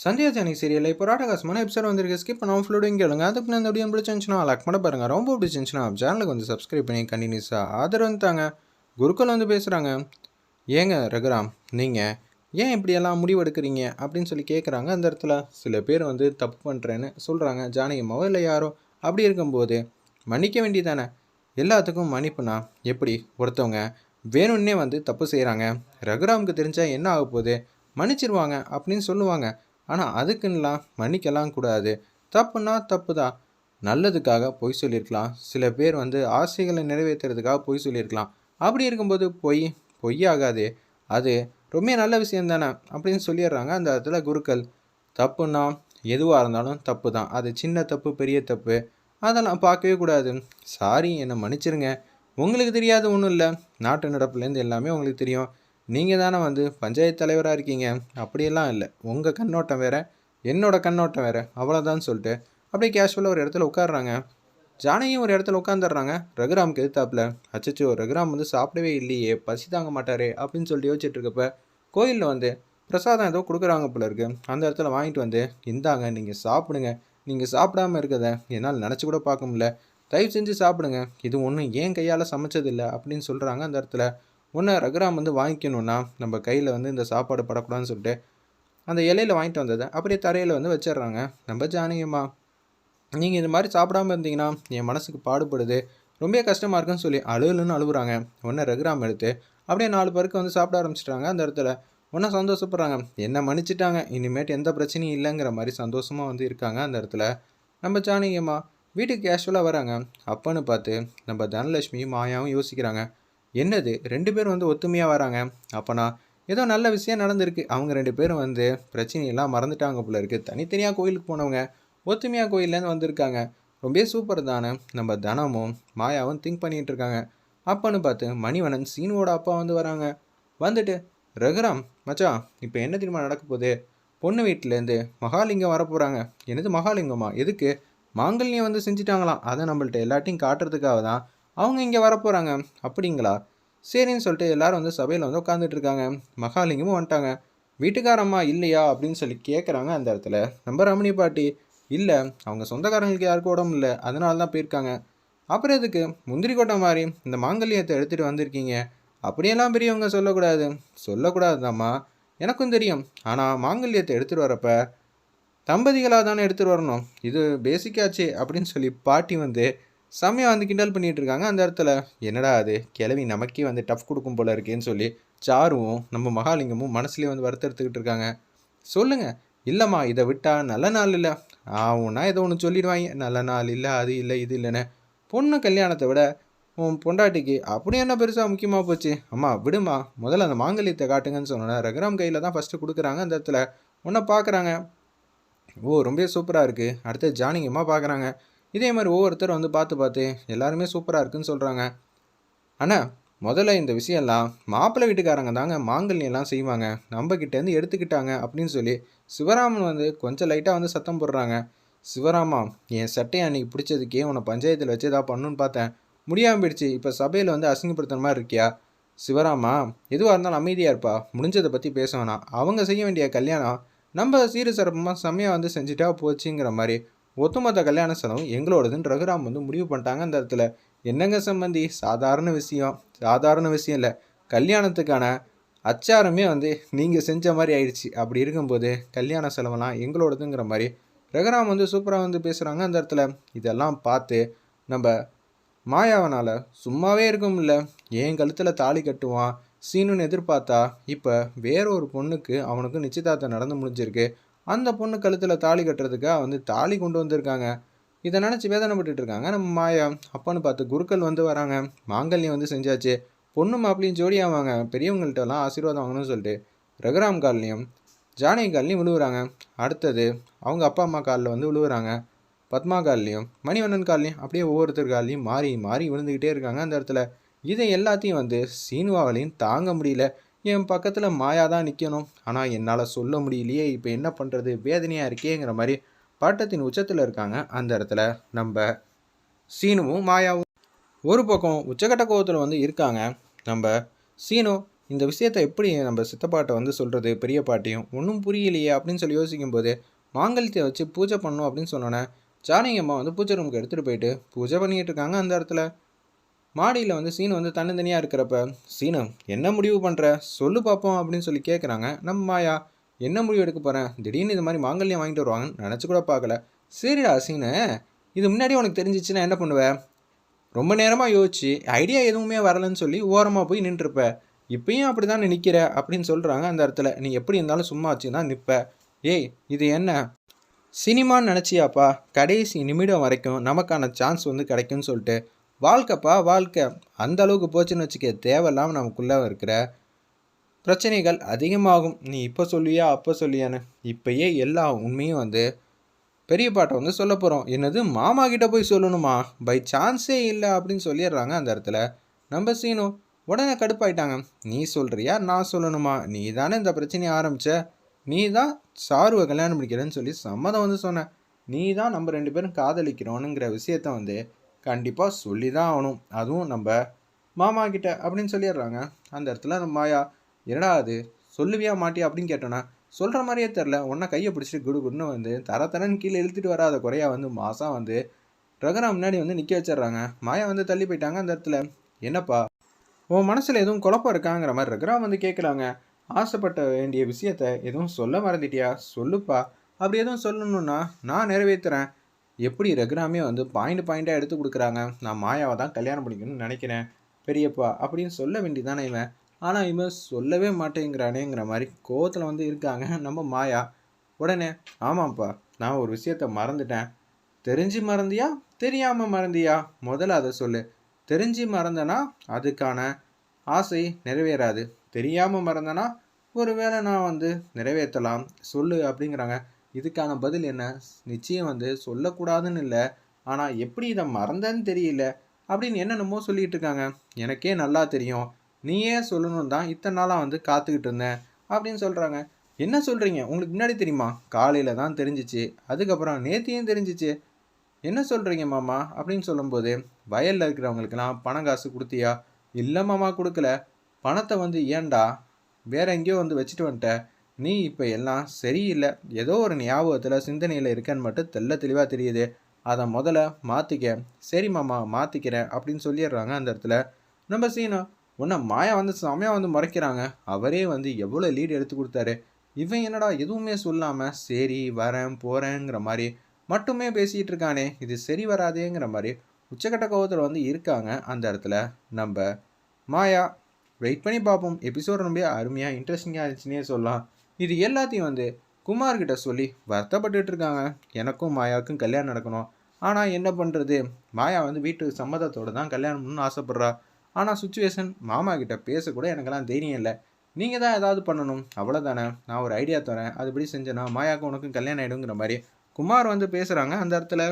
Sandhya Johnny சீரியலில் இப்போ ராடகாசமான episode வந்திருக்கு. ஸ்கிப் பண்ணாமல் ஃபுல்லோடையும் கேளுங்க. அதுக்கு நான் இந்த வீடியோ பிடிச்சிருந்துச்சுன்னா லைக் பண்ண பாருங்கள் ரொம்ப பிடிச்சிருந்துச்சுன்னா சேனலுக்கு வந்து சப்ஸ்கிரைப் பண்ணி கண்டினியூஸாக ஆதரவு வந்துட்டாங்க குருக்கள் வந்து பேசுகிறாங்க ஏங்க ரகுராம் நீங்கள் ஏன் இப்படியெல்லாம் முடிவெடுக்கிறீங்க? அப்படின்னு சொல்லி கேட்குறாங்க அந்த இடத்துல சில பேர் வந்து தப்பு பண்ணுறேன்னு சொல்கிறாங்க ஜானகியம்மாவோ இல்லை யாரோ அப்படி இருக்கும்போது மன்னிக்க வேண்டியதானே எல்லாத்துக்கும் மன்னிப்புனா எப்படி? ஒருத்தவங்க வேணும்னே வந்து தப்பு செய்கிறாங்க ரகுராமுக்கு தெரிஞ்சால் என்ன ஆக போகுது மன்னிச்சிருவாங்க அப்படின்னு சொல்லுவாங்க. ஆனால் அதுக்குன்னெலாம் மன்னிக்கலாம் கூடாது. தப்புனா தப்பு தான் நல்லதுக்காக பொய் சொல்லியிருக்கலாம் சில பேர் வந்து ஆசைகளை நிறைவேற்றுறதுக்காக பொய் சொல்லியிருக்கலாம் அப்படி இருக்கும்போது பொய் பொய்யாகாது. அது ரொம்ப நல்ல விஷயம் தானே அப்படின்னு சொல்லிடுறாங்க அந்த இடத்துல குருக்கள். தப்புன்னா எதுவாக இருந்தாலும் தப்பு தான் அது சின்ன தப்பு பெரிய தப்பு. அதெல்லாம் பார்க்கவே கூடாது. சாரி என்னை மன்னிச்சிருங்க. உங்களுக்கு தெரியாது ஒன்றும் இல்லை. நாட்டு நடப்புலேருந்து எல்லாமே உங்களுக்கு தெரியும். நீங்கள் தானே வந்து பஞ்சாயத்து தலைவராக இருக்கீங்க. அப்படியெல்லாம் இல்லை. உங்கள் கண்ணோட்டம் வேறு என்னோடய கண்ணோட்டம் வேறு. அவ்வளோதான் சொல்லிட்டு அப்படியே கேஷுவலாக ஒரு இடத்துல உட்காடுறாங்க ஜானகியும் ஒரு இடத்துல உட்காந்துடுறாங்க ரகுராமுக்கு எதிர்த்தாப்பில் அச்சச்சோ ரகுராம் வந்து சாப்பிடவே இல்லையே பசி தாங்க மாட்டாரே அப்படின்னு சொல்லிட்டு யோசிச்சுட்டு இருக்கப்ப கோயிலில் வந்து பிரசாதம் ஏதோ கொடுக்குறாங்க போல இருக்கு. அந்த இடத்துல வாங்கிட்டு வந்து இந்தாங்க நீங்கள் சாப்பிடுங்க. நீங்கள் சாப்பிடாம இருக்கதை என்னால் நினச்சி கூட பார்க்க முடியல. தயவு செஞ்சு சாப்பிடுங்க. இது ஒன்றும் ஏன் கையால் சமைச்சதில்லை அப்படின்னு சொல்கிறாங்க அந்த இடத்துல. ஒன்று ரகுராம் வந்து வாங்கிக்கணுன்னா நம்ம கையில் வந்து இந்த சாப்பாடு படக்கூடாதுன்னு சொல்லிட்டு அந்த இலையில் வாங்கிட்டு வந்ததை அப்படியே தரையில் வந்து வச்சிடுறாங்க. நம்ம ஜானகியம்மா நீங்கள் இந்த மாதிரி சாப்பிடாம இருந்தீங்கன்னா என் மனசுக்கு பாடுபடுது. ரொம்ப கஷ்டமாக இருக்குன்னு சொல்லி அழுகலுன்னு அழுகுறாங்க. ஒன்று ரகுராம் எடுத்து அப்படியே நாலு பேருக்கு வந்து சாப்பிட ஆரம்பிச்சிட்டாங்க அந்த இடத்துல. ஒன்றும் சந்தோஷப்படுறாங்க. என்ன மன்னிச்சிட்டாங்க. இனிமேட்டு எந்த பிரச்சனையும் இல்லைங்கிற மாதிரி சந்தோஷமாக வந்து இருக்காங்க அந்த இடத்துல. நம்ம ஜானகியம்மா வீட்டுக்கு கேஷுவலாக வராங்க. அப்பன்னு பார்த்து நம்ம தனலட்சுமியும் மாயாவும் யோசிக்கிறாங்க. என்னது? ரெண்டு பேரும் வந்து ஒத்துமையாக வராங்க. அப்போனா ஏதோ நல்ல விஷயம் நடந்திருக்கு. அவங்க ரெண்டு பேரும் வந்து பிரச்சனையெல்லாம் மறந்துட்டாங்க போல இருக்குது தனித்தனியாக கோயிலுக்கு போனவங்க ஒத்துமையாக கோயிலேருந்து வந்திருக்காங்க. ரொம்ப சூப்பர் தானே. நம்ம தனமும் மாயாவும் திங்க் பண்ணிகிட்டு இருக்காங்க. அப்போன்னு பார்த்து மணிவனன் சீனுவோட அப்பா வந்து வராங்க. வந்துட்டு ரகுராம் மச்சான் இப்போ என்ன தெரியுமா நடக்க போகுது? பொண்ணு வீட்டிலேருந்து மகாலிங்கம் வரப்போகிறாங்க என்னது மகாலிங்கமா? எதுக்கு? மாங்கல்யம் வந்து செஞ்சுட்டாங்களாம். அதை நம்மள்ட்ட எல்லாத்தையும் காட்டுறதுக்காக தான் அவங்க இங்கே வரப்போகிறாங்க அப்படிங்களா? சரின்னு சொல்லிட்டு எல்லாரும் வந்து சபையில் வந்து உட்காந்துட்டு இருக்காங்க மகாலிங்கமும் வந்துட்டாங்க. வீட்டுக்காரம்மா இல்லையா? அப்படின்னு சொல்லி கேட்குறாங்க அந்த இடத்துல. நம்ம ரமணி பாட்டி இல்லை அவங்க சொந்தக்காரங்களுக்கு யாருக்கும் உடம்பு இல்லை. அதனால தான் போயிருக்காங்க. அப்புறம் எதுக்கு? முந்திரி கொட்டை மாதிரி இந்த மாங்கல்யத்தை எடுத்துகிட்டு வந்திருக்கீங்க. அப்படியெல்லாம் பெரியவங்க சொல்லக்கூடாது. சொல்லக்கூடாதுதாம்மா. எனக்கும் தெரியும். ஆனால் மாங்கல்யத்தை எடுத்துகிட்டு வரப்ப தம்பதிகளாக தானே எடுத்துகிட்டு வரணும். இது பேசிக்காச்சே அப்படின்னு சொல்லி பாட்டி வந்து செம்மையாக வந்து கிண்டல் பண்ணிகிட்டு இருக்காங்க அந்த இடத்துல என்னடா அது? கிளவி நமக்கே வந்து டஃப் கொடுக்கும் போல இருக்கேன்னு சொல்லி சாருவும் நம்ம மகாலிங்கமும் மனசுலேயே வந்து வருத்தெடுத்துக்கிட்டு இருக்காங்க. சொல்லுங்கள் இல்லைம்மா இதை விட்டா நல்ல நாள் இல்லை. ஆவுன்னா ஏதோ ஒன்று சொல்லிடுவாங்க. நல்ல நாள் இல்லை அது இல்லை இது இல்லைன்னு. பொண்ணு கல்யாணத்தை விட உன் பொண்டாட்டிக்கு அப்படி என்ன பெருசாக முக்கியமாக போச்சு? அம்மா விடுமா முதல்ல அந்த மாங்கல்யத்தை காட்டுங்கன்னு சொன்னேன் ரகுராம் கையில் தான் ஃபஸ்ட்டு கொடுக்குறாங்க. அந்த இடத்துல உன்னை பார்க்குறாங்க. ஓ ரொம்ப சூப்பராக இருக்குது அடுத்து ஜானிங்கம்மா பார்க்குறாங்க. இதே மாதிரி ஒவ்வொருத்தர் வந்து பார்த்து பார்த்து எல்லாருமே சூப்பராக இருக்குன்னு சொல்கிறாங்க அண்ணா முதல்ல இந்த விஷயம்லாம் மாப்பிள்ளை வீட்டுக்காரங்க தாங்க மாங்கல்யெல்லாம் செய்வாங்க. நம்மக்கிட்டேருந்து எடுத்துக்கிட்டாங்க அப்படின்னு சொல்லி சிவராமன் வந்து கொஞ்சம் லைட்டாக வந்து சத்தம் போடுறாங்க. சிவராமா என் சட்டையை அன்றைக்கி பிடிச்சதுக்கே உன்னை பஞ்சாயத்தில் வச்சு ஏதாவது பண்ணுன்னு பார்த்தேன். முடியாமல் போயிடுச்சு. இப்போ சபையில் வந்து அசிங்கப்படுத்துற மாதிரி இருக்கியா? சிவராமா எதுவாக இருந்தாலும் அமைதியாக இருப்பா. முடிஞ்சதை பற்றி பேச வேணாம். அவங்க செய்ய வேண்டிய கல்யாணம் நம்ம சீர சிறப்பமாக செம்மையாக வந்து செஞ்சுட்டா போச்சுங்கிற மாதிரி ஒத்துமொத்த கல்யாண செலவும் எங்களோடதுன்னு ரகுராம் வந்து முடிவு பண்ணிட்டாங்க அந்த இடத்துல. என்னங்க சம்பந்தி? சாதாரண விஷயம். சாதாரண விஷயம் இல்லை. கல்யாணத்துக்கான அச்சாரமே வந்து நீங்கள் செஞ்ச மாதிரி ஆயிடுச்சு. அப்படி இருக்கும்போது கல்யாண செலவெல்லாம் எங்களோடதுங்கிற மாதிரி ரகுராம் வந்து சூப்பராக வந்து பேசுகிறாங்க அந்த இடத்துல. இதெல்லாம் பார்த்து நம்ம மாயாவனால் சும்மாவே இருக்க முடியல. என் கழுத்தில் தாலி கட்டுவான். சீனுன்னு எதிர்பார்த்தா இப்போ வேற ஒரு பொண்ணுக்கு அவனுக்கு நிச்சயதார்த்தம் நடந்து முடிஞ்சிருக்கு. அந்த பொண்ணு கழுத்தில் தாலி கட்டுறதுக்காக வந்து தாலி கொண்டு வந்திருக்காங்க. இதை நினச்சி வேதனைப்பட்டு இருக்காங்க. நம்ம மாயா அப்பான்னு பார்த்து குருக்கள் வந்து வராங்க. மாங்கல்யம் வந்து செஞ்சாச்சு. பொண்ணு மாப்பிளையும் ஜோடியாவாங்க பெரியவங்கள்ட்டலாம் ஆசீர்வாதம் வாங்கணும்னு சொல்லிட்டு ரகுராம் கால்லையும் ஜானகி கால்லையும் விழுவுறாங்க. அடுத்தது அவங்க அப்பா அம்மா காலில் வந்து விழுவுறாங்க. பத்மா கால்லையும் மணிவண்ணன் கால்லையும் அப்படியே ஒவ்வொருத்தர் கால்லையும் மாறி மாறி விழுந்துக்கிட்டே இருக்காங்க அந்த இடத்துல. இதை எல்லாத்தையும் வந்து சீனுவாவிலையும் தாங்க முடியல. என் பக்கத்தில் மாயா தான் நிற்கணும் ஆனால் என்னால் சொல்ல முடியலையே இப்போ என்ன பண்ணுறது வேதனையாக இருக்கேங்கிற மாதிரி பாட்டத்தின் உச்சத்தில் இருக்காங்க அந்த இடத்துல நம்ம சீனுவும் மாயாவும். ஒரு பக்கம் உச்சக்கட்ட கோவத்தில் வந்து இருக்காங்க. நம்ம சீனு இந்த விஷயத்த எப்படி நம்ம சித்தப்பாட்டை வந்து சொல்கிறது பெரிய பாட்டியும் ஒன்றும் புரியலையே அப்படின்னு சொல்லி யோசிக்கும்போது மாங்கல்யத்தை வச்சு பூஜை பண்ணணும் அப்படின்னு சொன்னோன்னே ஜானகி அம்மா வந்து பூஜை ரூமுக்கு எடுத்துகிட்டு போயிட்டு பூஜை பண்ணிக்கிட்டு இருக்காங்க அந்த இடத்துல. மாடியில் வந்து சீனு வந்து தன்னந்தனியாக இருக்கிறப்ப சீனு என்ன முடிவு பண்ணுற சொல்லு பார்ப்போம் அப்படின்னு சொல்லி கேட்குறாங்க நம்ம மாயா என்ன முடிவு எடுக்க போகிறேன் திடீர்னு இது மாதிரி மாங்கல்யம் வாங்கிட்டு வருவாங்கன்னு நினச்சி கூட பார்க்கல சரிடா சீனு. இது முன்னாடி உனக்கு தெரிஞ்சிச்சுன்னா என்ன பண்ணுவேன் ரொம்ப நேரமாக யோசிச்சு ஐடியா எதுவுமே வரலன்னு சொல்லி ஓரமாக போய் நின்றுருப்ப. இப்பயும் அப்படி தான் நிற்கிற அப்படின்னு சொல்கிறாங்க அந்த இடத்துல. நீ எப்படி இருந்தாலும் சும்மா வச்சு தான் நிற்ப ஏய் இது என்ன? சினிமான்னு நினச்சியாப்பா. கடைசி நிமிடம் வரைக்கும் நமக்கான சான்ஸ் வந்து கிடைக்கும்னு சொல்லிட்டு. வாழ்க்கைப்பா வாழ்க்கை. அந்த அளவுக்கு போச்சுன்னு வச்சுக்க தேவையில்லாமல் நமக்குள்ளே இருக்கிற பிரச்சனைகள் அதிகமாகும். நீ இப்போ சொல்லியா அப்போ சொல்லியான்னு. இப்பயே எல்லா உண்மையும் வந்து பெரிய பாட்டை வந்து சொல்ல போகிறோம் என்னது? மாமா கிட்ட போய் சொல்லணுமா? பை சான்ஸே இல்லை அப்படின்னு சொல்லிடுறாங்க அந்த இடத்துல. நம்ம சீனு உடனே கடுப்பாயிட்டாங்க. நீ சொல்கிறியா நான் சொல்லணுமா? நீ தானே இந்த பிரச்சனையை ஆரம்பித்த நீ தான் சாருவை கல்யாணம் பண்ணிக்கிறேன்னு சொல்லி சம்மதம் வந்து சொன்ன. நீ தான் நம்ம ரெண்டு பேரும் காதலிக்கிறோனுங்கிற விஷயத்த வந்து கண்டிப்பாக சொல்லி தான் ஆகணும். அதுவும் நம்ம மாமா கிட்ட அப்படின்னு சொல்லிடுறாங்க. அந்த இடத்துல நம்ம மாயா என்னடா அது? சொல்லுவியா மாட்டியா அப்படின்னு கேட்டோன்னா சொல்கிற மாதிரியே தெரில உன்னை கையை பிடிச்சிட்டு குடு குடுன்னு வந்து தர தரன்னு கீழே இழுத்துட்டு வராத குறையா வந்து மாதம் வந்து ரகுரா முன்னாடி வந்து நிற்க வச்சிடுறாங்க. மாயா வந்து தள்ளி போயிட்டாங்க அந்த இடத்துல. என்னப்பா உன் மனசில் எதுவும் குழப்பம் இருக்காங்கிற மாதிரி ரகுராம் வந்து கேட்குறாங்க ஆசைப்பட்ட வேண்டிய விஷயத்த எதுவும் சொல்ல மறந்துட்டியா? சொல்லுப்பா. அப்படி எதுவும் சொல்லணும்னா நான் நிறைவேற்றுறேன் எப்படி ரகுராமே வந்து பாயிண்ட் பாயிண்ட்டாக எடுத்து கொடுக்குறாங்க? நான் மாயாவை தான் கல்யாணம் பண்ணிக்கணும்னு நினைக்கிறேன். பெரியப்பா அப்படின்னு சொல்ல வேண்டியதானே இவன்? ஆனால் இவன் சொல்லவே மாட்டேங்கிறானேங்கிற மாதிரி கோவத்தில் வந்து இருக்காங்க நம்ம மாயா. உடனே ஆமாம்ப்பா நான் ஒரு விஷயத்த மறந்துட்டேன். தெரிஞ்சு மறந்தியா? தெரியாமல் மறந்தியா? முதல்ல அதை சொல்லு. தெரிஞ்சு மறந்தனா அதுக்கான ஆசை நிறைவேறாது. தெரியாமல் மறந்தனா ஒருவேளை நான் வந்து நிறைவேற்றலாம். சொல்லு அப்படிங்கிறாங்க. இதுக்கான பதில் என்ன? நிச்சயம் வந்து சொல்லக்கூடாதுன்னு இல்லை. ஆனால் எப்படி இதை மறந்தேன்னு தெரியல அப்படின்னு என்னென்னமோ சொல்லிட்டு இருக்காங்க. எனக்கே நல்லா தெரியும். நீயே சொல்லணும் தான் இத்தனை நாளாக வந்து காத்துக்கிட்டு இருந்தேன் அப்படின்னு சொல்கிறாங்க என்ன சொல்கிறீங்க உங்களுக்கு முன்னாடி தெரியுமா? காலையில் தான் தெரிஞ்சிச்சு. அதுக்கப்புறம் நேத்தியும் தெரிஞ்சிச்சு. என்ன சொல்கிறீங்க மாமா? அப்படின்னு சொல்லும்போது வயலில் இருக்கிறவங்களுக்கெல்லாம் பணம் காசு கொடுத்தியா? இல்லை மாமா கொடுக்கல. பணத்தை வந்து ஏண்டா வேற எங்கேயோ வந்து வச்சுட்டு வந்துட்ட. நீ இப்போ எல்லாம் சரியில்லை. ஏதோ ஒரு ஞாபகத்தில் சிந்தனையில் இருக்கேன்னு மட்டும் தெல்ல தெளிவாக தெரியுது. அதை முதல்ல மாற்றிக்க சரி மாமா மாற்றிக்கிறேன் அப்படின்னு சொல்லிடுறாங்க அந்த இடத்துல. நம்ம சீனா உன்னை மாயா வந்து செமையாக வந்து முறைக்கிறாங்க. அவரே வந்து எவ்வளோ லீடு எடுத்து கொடுத்தாரு. இவன் என்னடா எதுவுமே சொல்லாமல் சரி வரேன் போகிறேங்கிற மாதிரி மட்டுமே பேசிகிட்டு இருக்கானே. இது சரி வராதேங்கிற மாதிரி உச்சக்கட்ட கோவத்தில் வந்து இருக்காங்க அந்த இடத்துல நம்ம மாயா. வெயிட் பண்ணி பார்ப்போம். எபிசோட் ரொம்ப அருமையாக இன்ட்ரெஸ்டிங்காக இருந்துச்சுன்னே சொல்லலாம். இது எல்லாத்தையும் வந்து குமார்கிட்ட சொல்லி வருத்தப்பட்டுட்டு இருக்காங்க எனக்கும் மாயாவுக்கும் கல்யாணம் நடக்கணும். ஆனால் என்ன பண்ணுறது மாயா வந்து வீட்டு சம்மதத்தோடு தான் கல்யாணம்னு ஆசைப்பட்றா. ஆனால் சுச்சுவேஷன் மாமா கிட்ட பேசக்கூட எனக்கெல்லாம் தைரியம் இல்லை. நீங்கள் தான் ஏதாவது பண்ணணும். அவ்வளோதானே நான் ஒரு ஐடியா தரேன். அதுபடி செஞ்சேன்னா மாயாவுக்கு உனக்கும் கல்யாணம் ஆகிடுங்கிற மாதிரி குமார் வந்து பேசுகிறாங்க அந்த இடத்துல.